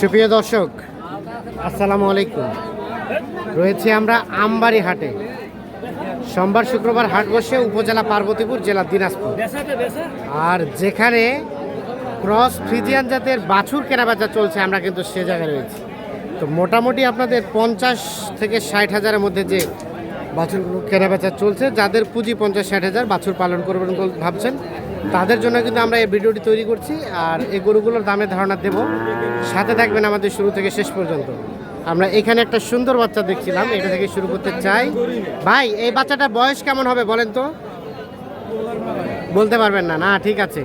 সুপ্রিয় দর্শক আসসালামু আলাইকুম। রয়েছে আমরা আমবাড়ি হাটে। সোমবার শুক্রবার হাট বসে উপজেলা পার্বতীপুর জেলা দিনাজপুর। আর যেখানে ক্রস ফ্রিজিয়ান জাতের বাছুর কেনাবেচা চলছে আমরা কিন্তু সে জায়গায় রয়েছি। তো মোটামুটি আপনাদের পঞ্চাশ থেকে ষাট হাজারের মধ্যে যে বাছুর কেনাবেচা চলছে যাদের পুঁজি পঞ্চাশ ষাট হাজার বাছুর পালন করবেন ভাবছেন তাদের জন্য কিন্তু আমরা এই ভিডিওটি তৈরি করছি আর এই গরুগুলোর দামে ধারণা দেব। সাথে থাকবেন আমাদের শুরু থেকে শেষ পর্যন্ত। আমরা এখানে একটা সুন্দর বাচ্চা দেখছিলাম, এটা থেকে শুরু করতে চাই। ভাই, এই বাচ্চাটার বয়স কেমন হবে বলেন তো? বলতে পারবেন না না, ঠিক আছে।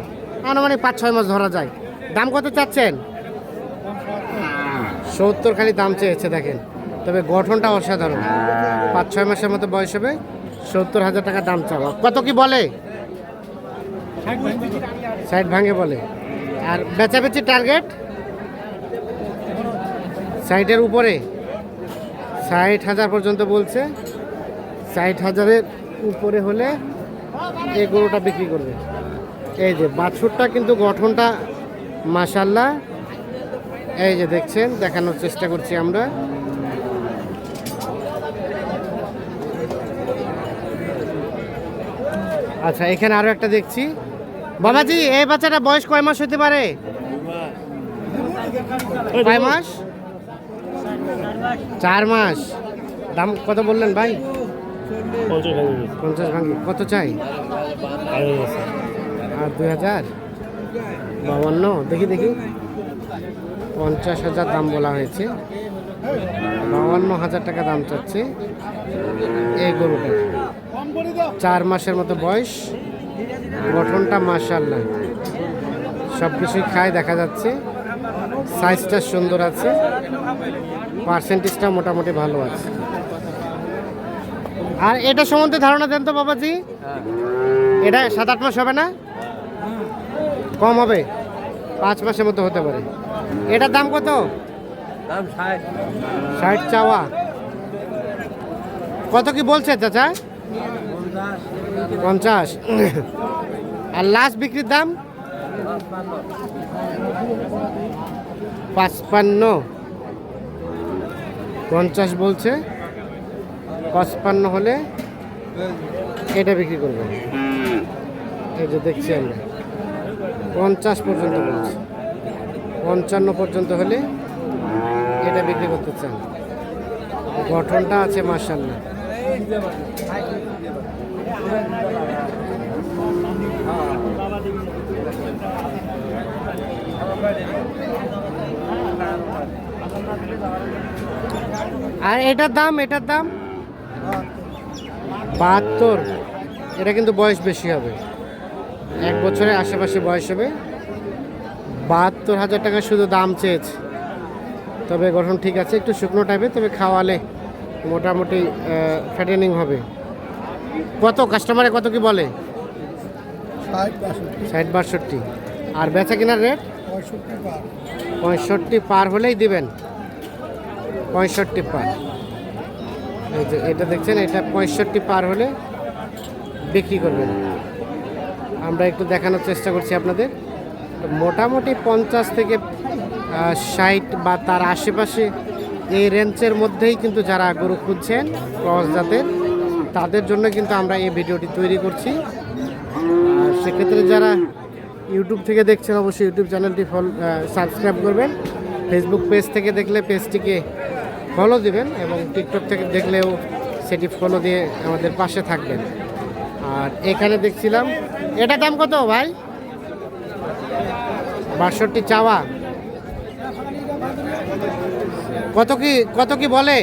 আনুমানিক পাঁচ, ছয় মাস ধরা যায়। দাম কত চাচ্ছেন? সত্তর খালি দাম চেয়েছে, দেখেন। তবে গঠনটা অসাধারণ। পাঁচ, ছয় মাসের মতো বয়স হবে। সত্তর হাজার টাকা দাম চাওয়া। কত কি বলে? সাইড ভাঙে বলে। আর বেচাবেচি টার্গেট সাইটের উপরে। ষাট হাজার পর্যন্ত বলছে। ষাট হাজারের উপরে হলে এই গরুটা বিক্রি করবে। এই যে বাছুরটা কিন্তু গঠনটা মাসাল্লাহ এই যে দেখছেন, দেখানোর চেষ্টা করছি আমরা। আচ্ছা এখানে আরও একটা দেখছি। বাবাজি এই বাচ্চাটা বয়স কয় মাস হতে পারে? কয় মাস? চার মাস। দাম কত বললেন ভাই? পঞ্চাশ ভাঙ্গি কত চাই? আর দুই হাজার? বাবান্ন। দেখি দেখি। পঞ্চাশ হাজার দাম বলা হয়েছে। বাউান্ন হাজার টাকা দাম চাচ্ছে। এই গরুটা। চার মাসের মতো বয়স। গঠনটা মাশাল্লাহ সব কিছুই খায় দেখা যাচ্ছে। সাইজটা সুন্দর আছে। পার্সেন্টেজটা মোটামুটি ভালো আছে। আর এটা সম্বন্ধে ধারণা দেন তো বাবাজি। এটা সাত আট মাস হবে না? কম হবে। পাঁচ মাসের মতো হতে পারে। এটার দাম কত? দাম ষাট। ষাট চাওয়া। কত কি বলছে চাচা? পঞ্চাশ। আর লাস্ট বিক্রির দাম? পাঁচপান্ন। পঞ্চাশ বলছে। পঁচপান্ন হলে এটা বিক্রি করবে। এই যে দেখছি আমরা। পঞ্চাশ পর্যন্ত বলছি। পঞ্চান্ন পর্যন্ত হলে এটা বিক্রি করতে চান। গঠনটা আছে মার্শাল্লাহ আর এটার দাম এটার দাম? বাহাত্তর। এটা কিন্তু বয়স বেশি হবে। এক বছরের আশেপাশে বয়স হবে। বাহাত্তর হাজার টাকা শুধু দাম চেয়েছে। তবে গঠন ঠিক আছে, একটু শুকনো টাইপের তবে খাওয়ালে মোটামুটি ফ্যাটেনিং হবে। কত কাস্টমারে কত কি বলে? ষাট বাষট্টি। আর বেচা কেনার রেট পঁয়ষট্টি পার। হলেই দিবেন। পঁয়ষট্টি পার। এই যে এটা দেখছেন এটা পঁয়ষট্টি পার হলে বিক্রি করবেন। আমরা একটু দেখানোর চেষ্টা করছি আপনাদের। মোটামুটি পঞ্চাশ থেকে ষাট বা তার আশেপাশে এই রেঞ্জের মধ্যেই কিন্তু যারা গরু খুঁজছেন ক্রস জাতের তাদের জন্য কিন্তু আমরা এই ভিডিওটি তৈরি করছি। আর সেক্ষেত্রে যারা ইউটিউব থেকে দেখছেন, অবশ্যই ইউটিউব চ্যানেলটি ফলো সাবস্ক্রাইব করবেন। ফেসবুক পেজ থেকে দেখলে পেজটিকে ফলো দিবেন এবং টিকটক থেকে দেখলেও সেটি ফলো দিয়ে আমাদের পাশে থাকবেন। আর এখানে দেখছিলাম, এটা দাম কত ভাই? বাষট্টি চাওয়া। কত কি কত কি বলে?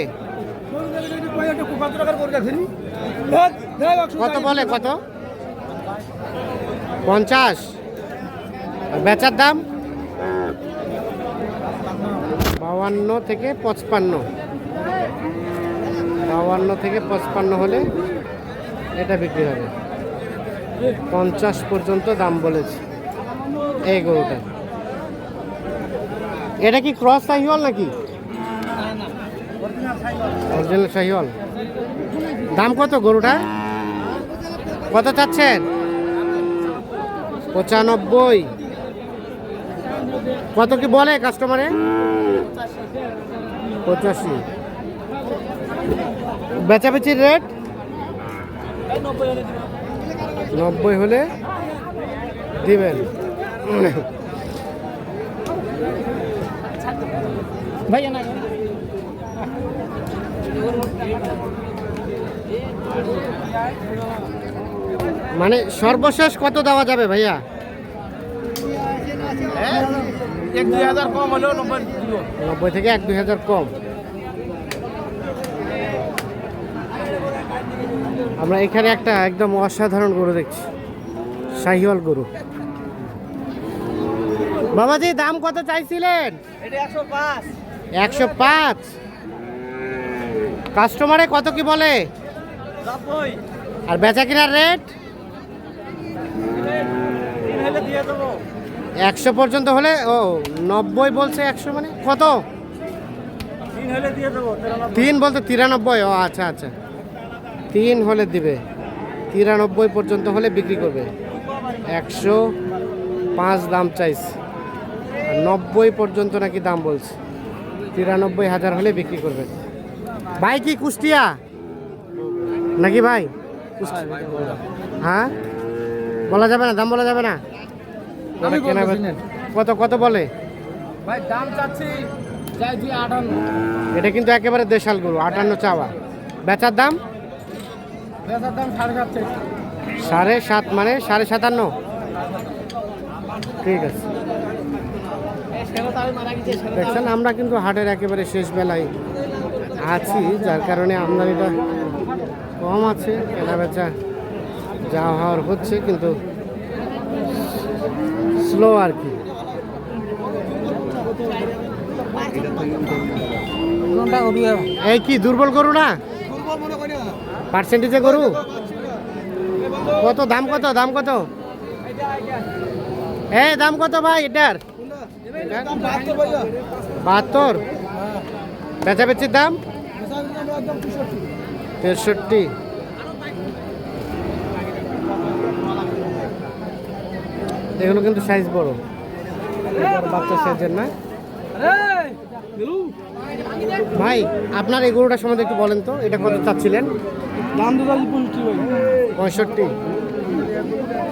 কত বলে কত? পঞ্চাশ। আর বেচার দাম? বাউান্ন থেকে পঁচপান্ন। বাউান্ন থেকে পঁচপান্ন হলে এটা বিক্রি হবে। পঞ্চাশ পর্যন্ত দাম বলেছে এই গরুটা। এটা কি ক্রস সাহিওয়াল নাকি? অরিজিনাল সাহিওয়াল? দাম কত গরুটা? কত চাচ্ছেন? পঁচানব্বই। কত কি বলে কাস্টমারে? পঁচাশি। বেচাবেচির রেট? নব্বই হলে দিবেন। ভাইয়া না মানে সর্বশেষ কত দেওয়া যাবে ভাইয়া? নব্বই থেকে এক দুই হাজার কম। আমরা এখানে একটা একদম অসাধারণ গরু দেখছি শাহিওয়াল গরু। বাবাজি দাম কত চাইছিলেন? একশো পাঁচ। কাস্টমারে কত কি বলে? আর বেচা কেনার রেট? একশো পর্যন্ত হলে ও নব্বই বলছে একশো মানে? কত? তিন বলতে তিরানব্বই ও আচ্ছা আচ্ছা। তিন হলে দিবে। তিরানব্বই পর্যন্ত হলে বিক্রি করবে। একশো পাঁচ দাম চাইছে নব্বই পর্যন্ত নাকি দাম বলছে। তিরানব্বই হাজার হলে বিক্রি করবে। ভাই কি কুষ্টিয়া? নাকি ভাই? হ্যাঁ? বলা যাবে না দাম বলা যাবে না? কত কত বলে? ভাই দাম চাচ্ছি এটা কিন্তু একেবারে দেশাল গরু আটান্ন চাওয়া। বেচার দাম? বেচার দাম সাড়ে সাত সাড়ে সাত মানে সাড়ে সাতান্ন? ঠিক আছে। দেখছেন আমরা কিন্তু হাটের একেবারে শেষ বেলায় আছি যার কারণে আমদানিটা কম আছে কেনা বেচা যা হওয়ার হচ্ছে কিন্তু স্লো আর কি। এই কি দুর্বল গরু না? পার্সেন্টেজে গরু? কত দাম কত দাম কত? এই দাম কত ভাই এটার? বাহাত্তর বেচা বেচির দাম? তেষট্টি। এগুলো কিন্তু সাইজ বড়। বাচ্চা সাইজের না। ভাই, আপনার এই গরুটার সম্বন্ধে একটু বলেন তো, এটা কত চাচ্ছিলেন? পঁয়ষট্টি।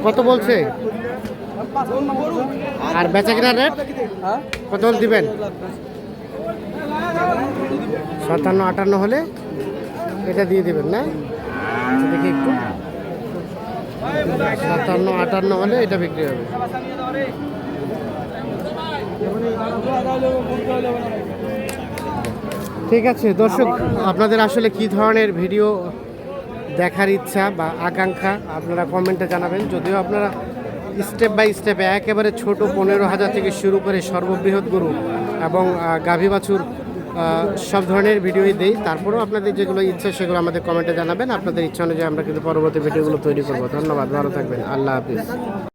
কত বলছে? আর বেচা কেনার রেট কত দিবেন? সাতান্ন, আটান্ন হলে? এটা দিয়ে দেবেন না? আচ্ছা, দেখি একটু। সাতান্ন আটান্ন হলে এটা বিক্রি হবে। ঠিক আছে দর্শক আপনাদের আসলে কি ধরনের ভিডিও দেখার ইচ্ছা বা আকাঙ্ক্ষা আপনারা কমেন্টে জানাবেন। যদিও আপনারা স্টেপ বাই স্টেপে একেবারে ছোট পনেরো হাজার থেকে শুরু করে সর্ববৃহৎ গরু এবং গাভী বাছুর সব ধরনের ভিডিওই দেই। তারপরেও আপনাদের যেগুলো ইচ্ছা সেগুলো আমাদের কমেন্টে জানাবেন। আপনাদের ইচ্ছা অনুযায়ী আমরা কিন্তু পরবর্তী ভিডিওগুলো তৈরি করব। ধন্যবাদ। ভালো থাকবেন। আল্লাহ হাফিজ।